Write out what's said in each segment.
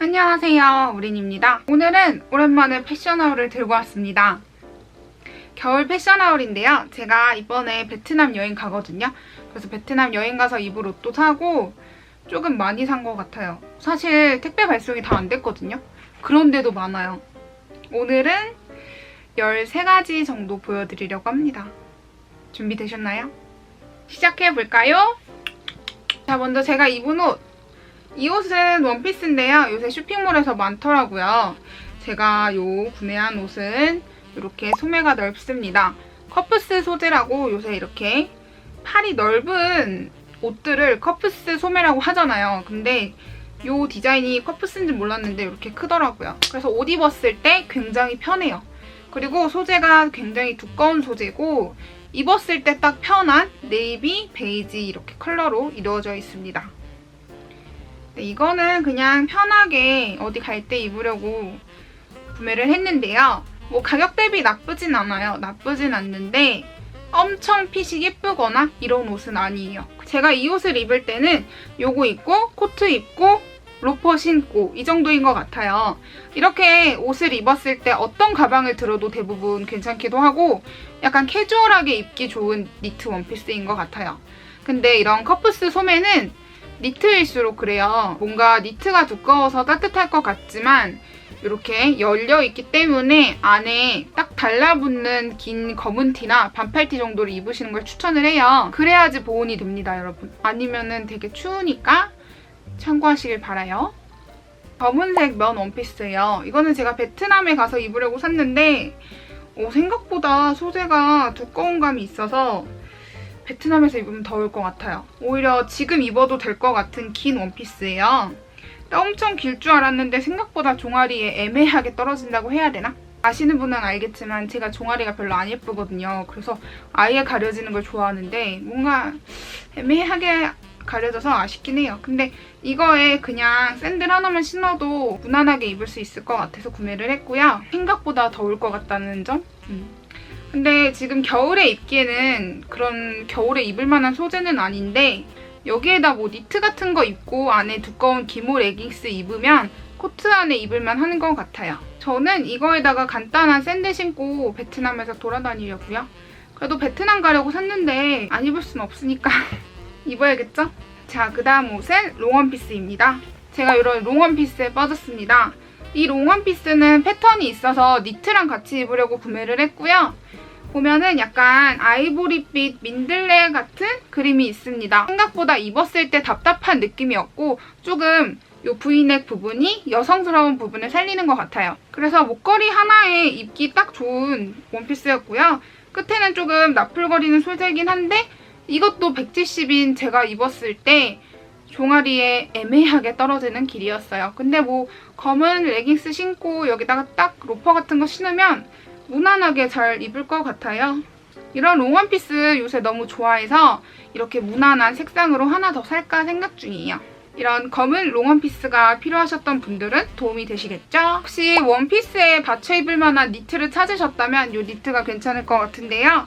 안녕하세요. 우린입니다. 오늘은 오랜만에 패션하울을 들고 왔습니다. 겨울 패션하울인데요. 제가 이번에 베트남 여행 가거든요. 그래서 베트남 여행 가서 입을 옷도 사고 조금 많이 산 것 같아요. 사실 택배 발송이 다 안 됐거든요. 그런데도 많아요. 오늘은 13가지 정도 보여드리려고 합니다. 준비되셨나요? 시작해볼까요? 자 먼저 제가 입은 옷 이 옷은 원피스인데요. 요새 쇼핑몰에서 많더라고요. 제가 요 구매한 옷은 이렇게 소매가 넓습니다. 커프스 소재라고 요새 이렇게 팔이 넓은 옷들을 커프스 소매라고 하잖아요. 근데 요 디자인이 커프스인지 몰랐는데 이렇게 크더라고요. 그래서 옷 입었을 때 굉장히 편해요. 그리고 소재가 굉장히 두꺼운 소재고 입었을 때 딱 편한 네이비, 베이지 이렇게 컬러로 이루어져 있습니다. 네, 이거는 그냥 편하게 어디 갈 때 입으려고 구매를 했는데요. 뭐 가격 대비 나쁘진 않아요. 나쁘진 않는데 엄청 핏이 예쁘거나 이런 옷은 아니에요. 제가 이 옷을 입을 때는 요거 입고 코트 입고 로퍼 신고 이 정도인 것 같아요. 이렇게 옷을 입었을 때 어떤 가방을 들어도 대부분 괜찮기도 하고 약간 캐주얼하게 입기 좋은 니트 원피스인 것 같아요. 근데 이런 커프스 소매는 니트일수록 그래요. 뭔가 니트가 두꺼워서 따뜻할 것 같지만 이렇게 열려 있기 때문에 안에 딱 달라붙는 긴 검은 티나 반팔티 정도를 입으시는 걸 추천을 해요. 그래야지 보온이 됩니다, 여러분. 아니면은 되게 추우니까 참고하시길 바라요. 검은색 면 원피스예요. 이거는 제가 베트남에 가서 입으려고 샀는데 어, 생각보다 소재가 두꺼운 감이 있어서 베트남에서 입으면 더울 것 같아요. 오히려 지금 입어도 될 것 같은 긴 원피스예요. 엄청 길 줄 알았는데 생각보다 종아리에 애매하게 떨어진다고 해야 되나? 아시는 분은 알겠지만 제가 종아리가 별로 안 예쁘거든요. 그래서 아예 가려지는 걸 좋아하는데 뭔가 애매하게 가려져서 아쉽긴 해요. 근데 이거에 그냥 샌들 하나만 신어도 무난하게 입을 수 있을 것 같아서 구매를 했고요. 생각보다 더울 것 같다는 점? 음. 근데 지금 겨울에 입기에는 그런 겨울에 입을 만한 소재는 아닌데 여기에다 뭐 니트 같은 거 입고 안에 두꺼운 기모 레깅스 입으면 코트 안에 입을만 하는 것 같아요. 저는 이거에다가 간단한 샌들 신고 베트남에서 돌아다니려고요. 그래도 베트남 가려고 샀는데 안 입을 순 없으니까 입어야겠죠? 자, 그 다음 옷은 롱원피스입니다. 제가 이런 롱원피스에 빠졌습니다. 이 롱원피스는 패턴이 있어서 니트랑 같이 입으려고 구매를 했고요. 보면은 약간 아이보리빛 민들레 같은 그림이 있습니다. 생각보다 입었을 때 답답한 느낌이 없고 조금 이 브이넥 부분이 여성스러운 부분을 살리는 것 같아요. 그래서 목걸이 하나에 입기 딱 좋은 원피스였고요. 끝에는 조금 나풀거리는 소재이긴 한데 이것도 170인 제가 입었을 때 종아리에 애매하게 떨어지는 길이었어요. 근데 뭐 검은 레깅스 신고 여기다가 딱 로퍼 같은 거 신으면 무난하게 잘 입을 것 같아요. 이런 롱원피스 요새 너무 좋아해서 이렇게 무난한 색상으로 하나 더 살까 생각 중이에요. 이런 검은 롱원피스가 필요하셨던 분들은 도움이 되시겠죠? 혹시 원피스에 받쳐 입을 만한 니트를 찾으셨다면 이 니트가 괜찮을 것 같은데요.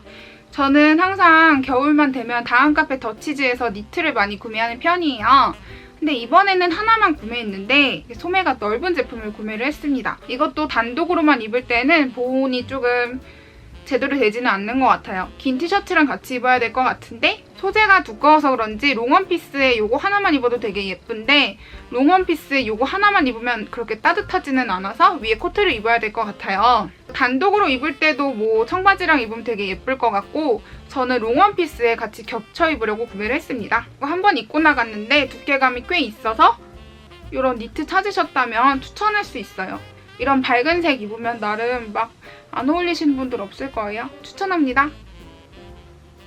저는 항상 겨울만 되면 다음 카페 더치즈에서 니트를 많이 구매하는 편이에요. 근데 이번에는 하나만 구매했는데 소매가 넓은 제품을 구매를 했습니다. 이것도 단독으로만 입을 때는 보온이 조금 제대로 되지는 않는 것 같아요. 긴 티셔츠랑 같이 입어야 될 것 같은데 소재가 두꺼워서 그런지 롱원피스에 이거 하나만 입어도 되게 예쁜데 롱원피스에 이거 하나만 입으면 그렇게 따뜻하지는 않아서 위에 코트를 입어야 될 것 같아요. 단독으로 입을 때도 뭐 청바지랑 입으면 되게 예쁠 것 같고 저는 롱원피스에 같이 겹쳐 입으려고 구매를 했습니다. 한번 입고 나갔는데 두께감이 꽤 있어서 이런 니트 찾으셨다면 추천할 수 있어요. 이런 밝은 색 입으면 나름 막 안 어울리시는 분들 없을 거예요. 추천합니다.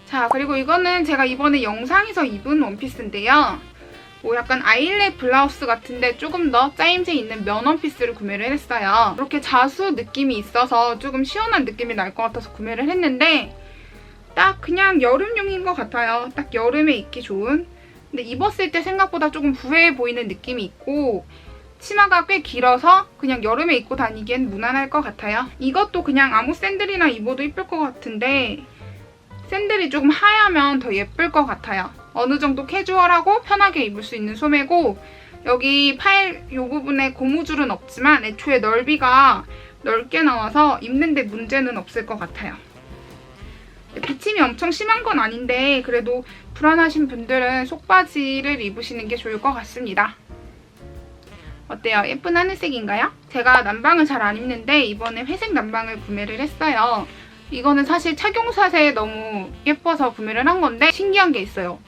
자, 그리고 이거는 제가 이번에 영상에서 입은 원피스인데요. 뭐 약간 아일렛 블라우스 같은데 조금 더 짜임새 있는 면 원 피스를 구매를 했어요. 이렇게 자수 느낌이 있어서 조금 시원한 느낌이 날 것 같아서 구매를 했는데 딱 그냥 여름용인 것 같아요. 딱 여름에 입기 좋은. 근데 입었을 때 생각보다 조금 부해해 보이는 느낌이 있고 치마가 꽤 길어서 그냥 여름에 입고 다니기엔 무난할 것 같아요. 이것도 그냥 아무 샌들이나 입어도 이쁠 것 같은데 샌들이 조금 하얗면 더 예쁠 것 같아요. 어느 정도 캐주얼하고 편하게 입을 수 있는 소매고 여기 팔요 부분에 고무줄은 없지만 애초에 넓이가 넓게 나와서 입는데 문제는 없을 것 같아요. 비침이 엄청 심한 건 아닌데 그래도 불안하신 분들은 속바지를 입으시는 게 좋을 것 같습니다. 어때요? 예쁜 하늘색인가요? 제가 남방을 잘 안 입는데 이번에 회색 남방을 구매를 했어요. 이거는 사실 착용샷에 너무 예뻐서 구매를 한 건데 신기한 게 있어요.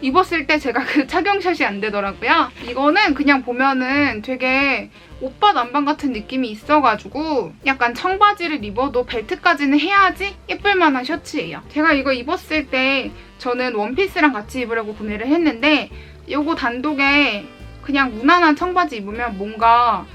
입었을 때 제가 그 착용샷이 안 되더라고요. 이거는 그냥 보면은 되게 오빠 남방 같은 느낌이 있어가지고 약간 청바지를 입어도 벨트까지는 해야지 예쁠 만한 셔츠예요. 제가 이거 입었을 때 저는 원피스랑 같이 입으려고 구매를 했는데 이거 단독에 그냥 무난한 청바지 입으면 뭔가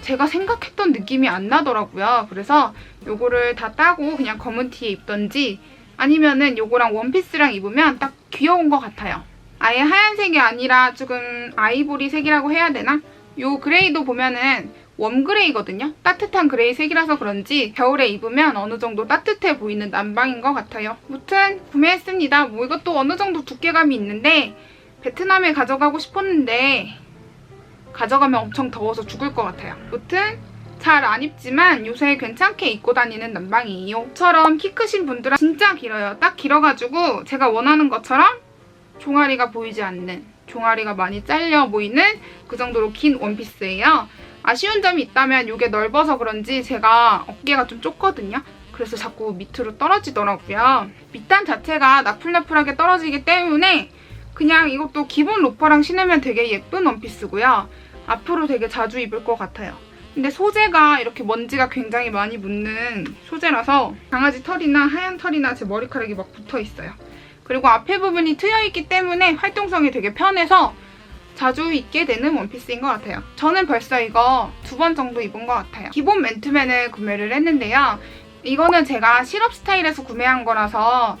제가 생각했던 느낌이 안 나더라고요. 그래서 요거를 다 따고 그냥 검은 티에 입던지 아니면은 요거랑 원피스랑 입으면 딱 귀여운 것 같아요. 아예 하얀색이 아니라 조금 아이보리 색이라고 해야 되나? 요 그레이도 보면은 웜그레이거든요. 따뜻한 그레이 색이라서 그런지 겨울에 입으면 어느 정도 따뜻해 보이는 남방인 것 같아요. 무튼 구매했습니다. 뭐 이것도 어느 정도 두께감이 있는데 베트남에 가져가고 싶었는데 가져가면 엄청 더워서 죽을 것 같아요. 무튼 잘 안 입지만 요새 괜찮게 입고 다니는 남방이에요. 처럼 키 크신 분들은 진짜 길어요. 딱 길어가지고 제가 원하는 것처럼 종아리가 보이지 않는 종아리가 많이 잘려 보이는 그 정도로 긴 원피스예요. 아쉬운 점이 있다면 이게 넓어서 그런지 제가 어깨가 좀 좁거든요. 그래서 자꾸 밑으로 떨어지더라고요. 밑단 자체가 나풀나풀하게 떨어지기 때문에 그냥 이것도 기본 로퍼랑 신으면 되게 예쁜 원피스고요. 앞으로 되게 자주 입을 것 같아요. 근데 소재가 이렇게 먼지가 굉장히 많이 묻는 소재라서 강아지 털이나 하얀 털이나 제 머리카락이 막 붙어 있어요. 그리고 앞에 부분이 트여 있기 때문에 활동성이 되게 편해서 자주 입게 되는 원피스인 것 같아요. 저는 벌써 이거 두 번 정도 입은 것 같아요. 기본 맨투맨을 구매를 했는데요. 이거는 제가 실업 스타일에서 구매한 거라서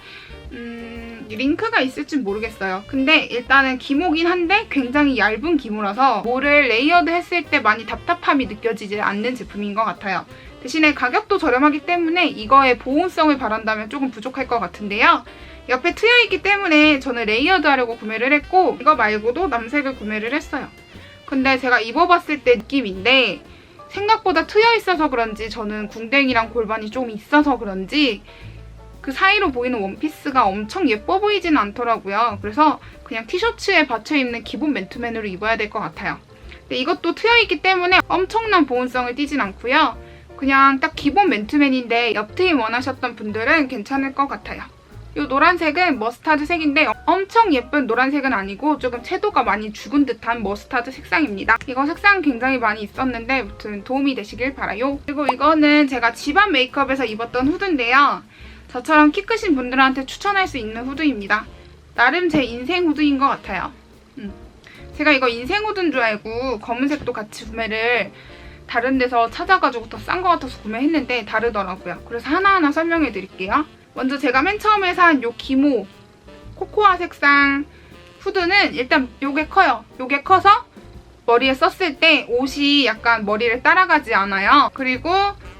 음, 링크가 있을진 모르겠어요. 근데 일단은 기모긴 한데 굉장히 얇은 기모라서 뭐를 레이어드 했을 때 많이 답답함이 느껴지지 않는 제품인 것 같아요. 대신에 가격도 저렴하기 때문에 이거의 보온성을 바란다면 조금 부족할 것 같은데요. 옆에 트여 있기 때문에 저는 레이어드 하려고 구매를 했고 이거 말고도 남색을 구매를 했어요. 근데 제가 입어봤을 때 느낌인데 생각보다 트여 있어서 그런지 저는 궁뎅이랑 골반이 좀 있어서 그런지 그 사이로 보이는 원피스가 엄청 예뻐 보이진 않더라고요. 그래서 그냥 티셔츠에 받쳐 입는 기본 맨투맨으로 입어야 될 것 같아요. 근데 이것도 트여있기 때문에 엄청난 보온성을 띠진 않고요. 그냥 딱 기본 맨투맨인데 옆트임 원하셨던 분들은 괜찮을 것 같아요. 이 노란색은 머스타드 색인데 엄청 예쁜 노란색은 아니고 조금 채도가 많이 죽은 듯한 머스타드 색상입니다. 이거 색상 굉장히 많이 있었는데 무튼 도움이 되시길 바라요. 그리고 이거는 제가 집안 메이크업에서 입었던 후드인데요. 저처럼 키 크신 분들한테 추천할 수 있는 후드입니다. 나름 제 인생 후드인 것 같아요. 음. 제가 이거 인생 후드인 줄 알고 검은색도 같이 구매를 다른 데서 찾아가지고 더 싼 것 같아서 구매했는데 다르더라고요. 그래서 하나하나 설명해 드릴게요. 먼저 제가 맨 처음에 산 요 기모 코코아 색상 후드는 일단 요게 커요. 요게 커서 머리에 썼을 때 옷이 약간 머리를 따라가지 않아요. 그리고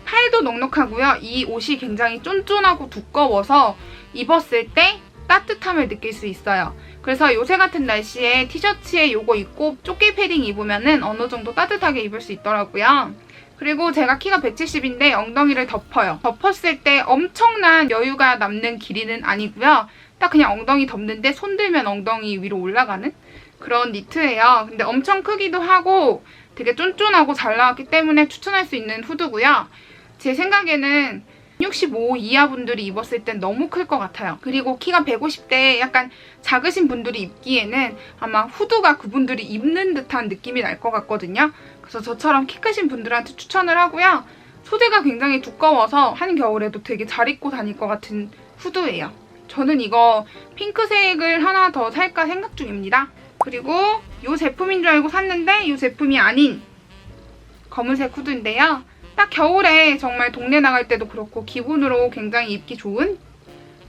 팔도 넉넉하고요. 이 옷이 굉장히 쫀쫀하고 두꺼워서 입었을 때 따뜻함을 느낄 수 있어요. 그래서 요새 같은 날씨에 티셔츠에 요거 입고 조끼 패딩 입으면은 어느 정도 따뜻하게 입을 수 있더라고요. 그리고 제가 키가 170인데 엉덩이를 덮어요. 덮었을 때 엄청난 여유가 남는 길이는 아니고요. 딱 그냥 엉덩이 덮는데 손 들면 엉덩이 위로 올라가는 그런 니트예요. 근데 엄청 크기도 하고 되게 쫀쫀하고 잘 나왔기 때문에 추천할 수 있는 후드고요. 제 생각에는 65 이하 분들이 입었을 땐 너무 클 것 같아요. 그리고 키가 150대 약간 작으신 분들이 입기에는 아마 후드가 그분들이 입는 듯한 느낌이 날 것 같거든요. 그래서 저처럼 키 크신 분들한테 추천을 하고요. 소재가 굉장히 두꺼워서 한겨울에도 되게 잘 입고 다닐 것 같은 후드예요. 저는 이거 핑크색을 하나 더 살까 생각 중입니다. 그리고 이 제품인 줄 알고 샀는데 이 제품이 아닌 검은색 후드인데요. 딱 겨울에 정말 동네 나갈 때도 그렇고 기본으로 굉장히 입기 좋은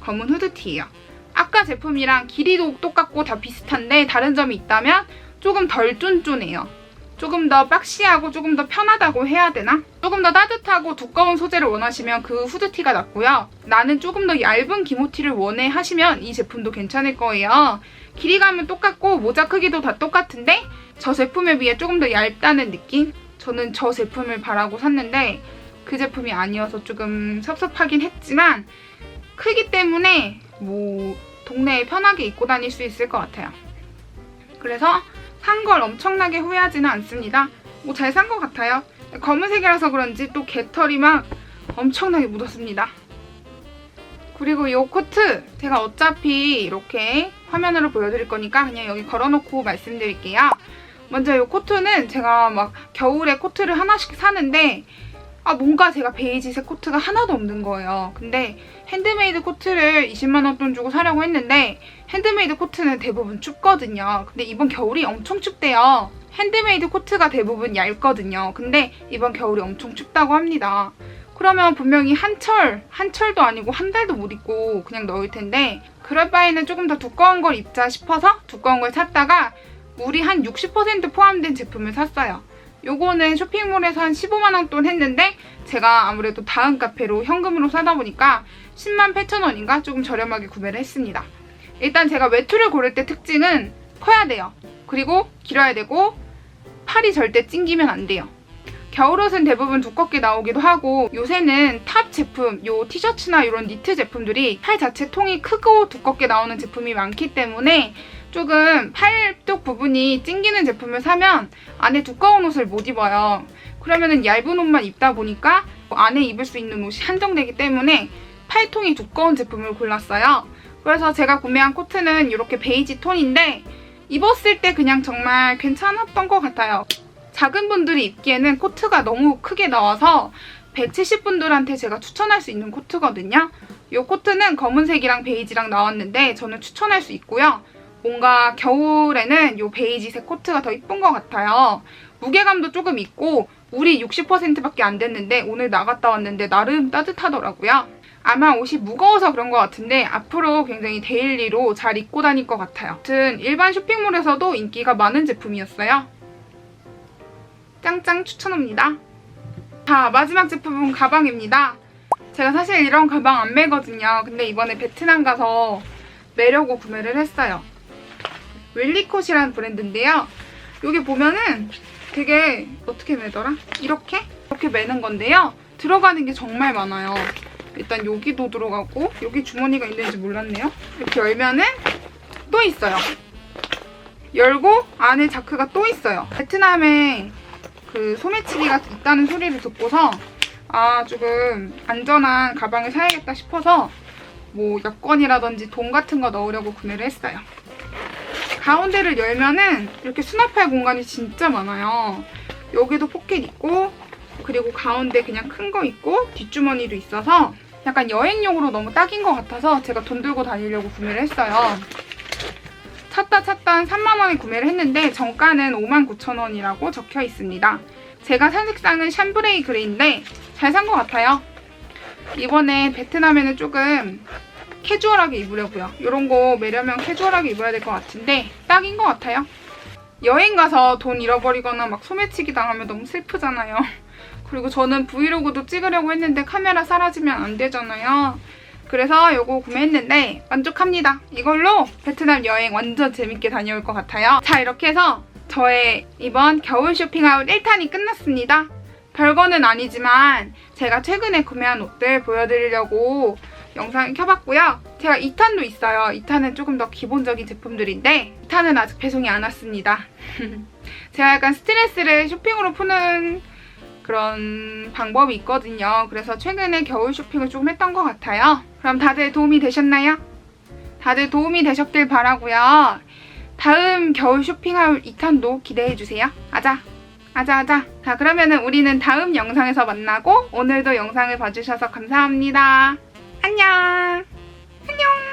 검은 후드티예요. 아까 제품이랑 길이도 똑같고 다 비슷한데 다른 점이 있다면 조금 덜 쫀쫀해요. 조금 더 박시하고 조금 더 편하다고 해야 되나? 조금 더 따뜻하고 두꺼운 소재를 원하시면 그 후드티가 낫고요. 나는 조금 더 얇은 기모티를 원해 하시면 이 제품도 괜찮을 거예요. 길이감은 똑같고 모자 크기도 다 똑같은데 저 제품에 비해 조금 더 얇다는 느낌? 저는 저 제품을 바라고 샀는데 그 제품이 아니어서 조금 섭섭하긴 했지만 크기 때문에 뭐 동네에 편하게 입고 다닐 수 있을 것 같아요. 그래서 산 걸 엄청나게 후회하지는 않습니다. 뭐 잘 산 것 같아요. 검은색이라서 그런지 또 개털이 막 엄청나게 묻었습니다. 그리고 이 코트 제가 어차피 이렇게 화면으로 보여드릴 거니까 그냥 여기 걸어놓고 말씀드릴게요. 먼저 이 코트는 제가 막 겨울에 코트를 하나씩 사는데 아 뭔가 제가 베이지색 코트가 하나도 없는 거예요. 근데 핸드메이드 코트를 20만 원 돈 주고 사려고 했는데 핸드메이드 코트는 대부분 춥거든요. 근데 이번 겨울이 엄청 춥대요. 핸드메이드 코트가 대부분 얇거든요. 근데 이번 겨울이 엄청 춥다고 합니다. 그러면 분명히 한철, 한철도 아니고 한 달도 못 입고 그냥 넣을 텐데 그럴 바에는 조금 더 두꺼운 걸 입자 싶어서 두꺼운 걸 샀다가 물이 한 60% 포함된 제품을 샀어요. 요거는 쇼핑몰에서 한 15만원 돈 했는데 제가 아무래도 다음 카페로 현금으로 사다 보니까 10만 8천원인가 조금 저렴하게 구매를 했습니다. 일단 제가 외투를 고를 때 특징은 커야 돼요. 그리고 길어야 되고 팔이 절대 찡기면 안 돼요. 겨울옷은 대부분 두껍게 나오기도 하고 요새는 탑 제품, 요 티셔츠나 이런 니트 제품들이 팔 자체 통이 크고 두껍게 나오는 제품이 많기 때문에 조금 팔뚝 부분이 찡기는 제품을 사면 안에 두꺼운 옷을 못 입어요. 그러면은 얇은 옷만 입다 보니까 안에 입을 수 있는 옷이 한정되기 때문에 팔통이 두꺼운 제품을 골랐어요. 그래서 제가 구매한 코트는 이렇게 베이지 톤인데 입었을 때 그냥 정말 괜찮았던 것 같아요. 작은 분들이 입기에는 코트가 너무 크게 나와서 170분들한테 제가 추천할 수 있는 코트거든요. 이 코트는 검은색이랑 베이지랑 나왔는데 저는 추천할 수 있고요. 뭔가 겨울에는 이 베이지색 코트가 더 이쁜 것 같아요. 무게감도 조금 있고 물이 60%밖에 안 됐는데 오늘 나갔다 왔는데 나름 따뜻하더라고요. 아마 옷이 무거워서 그런 것 같은데 앞으로 굉장히 데일리로 잘 입고 다닐 것 같아요. 아무튼 일반 쇼핑몰에서도 인기가 많은 제품이었어요. 짱짱 추천합니다. 자, 마지막 제품은 가방입니다. 제가 사실 이런 가방 안 매거든요. 근데 이번에 베트남 가서 매려고 구매를 했어요. 웰리콧이라는 브랜드인데요. 여기 보면은 그게 어떻게 매더라? 이렇게? 이렇게 매는 건데요. 들어가는 게 정말 많아요. 일단 여기도 들어가고 여기 주머니가 있는지 몰랐네요. 이렇게 열면은 또 있어요. 열고 안에 자크가 또 있어요. 베트남에 그 소매치기가 있다는 소리를 듣고서 아 조금 안전한 가방을 사야겠다 싶어서 뭐 여권이라든지 돈 같은 거 넣으려고 구매를 했어요. 가운데를 열면은 이렇게 수납할 공간이 진짜 많아요. 여기도 포켓 있고 그리고 가운데 그냥 큰 거 있고 뒷주머니도 있어서 약간 여행용으로 너무 딱인 것 같아서 제가 돈 들고 다니려고 구매를 했어요. 찾다 찾다 한 3만원에 구매를 했는데 정가는 59,000원이라고 적혀 있습니다. 제가 산 색상은 샴브레이 그레이인데 잘 산 것 같아요. 이번에 베트남에는 조금 캐주얼하게 입으려고요. 이런 거 매려면 캐주얼하게 입어야 될 것 같은데 딱인 것 같아요. 여행 가서 돈 잃어버리거나 막 소매치기 당하면 너무 슬프잖아요. 그리고 저는 브이로그도 찍으려고 했는데 카메라 사라지면 안 되잖아요. 그래서 이거 구매했는데 만족합니다. 이걸로 베트남 여행 완전 재밌게 다녀올 것 같아요. 자 이렇게 해서 저의 이번 겨울 쇼핑아웃 1탄이 끝났습니다. 별거는 아니지만 제가 최근에 구매한 옷들 보여드리려고 영상을 켜봤고요. 제가 2탄도 있어요. 2탄은 조금 더 기본적인 제품들인데 2탄은 아직 배송이 안 왔습니다. 제가 약간 스트레스를 쇼핑으로 푸는 그런 방법이 있거든요. 그래서 최근에 겨울 쇼핑을 조금 했던 것 같아요. 그럼 다들 도움이 되셨나요? 다들 도움이 되셨길 바라고요. 다음 겨울 쇼핑할 2탄도 기대해주세요. 아자! 아자 아자. 자 그러면은 우리는 다음 영상에서 만나고 오늘도 영상을 봐주셔서 감사합니다. 안녕! 안녕!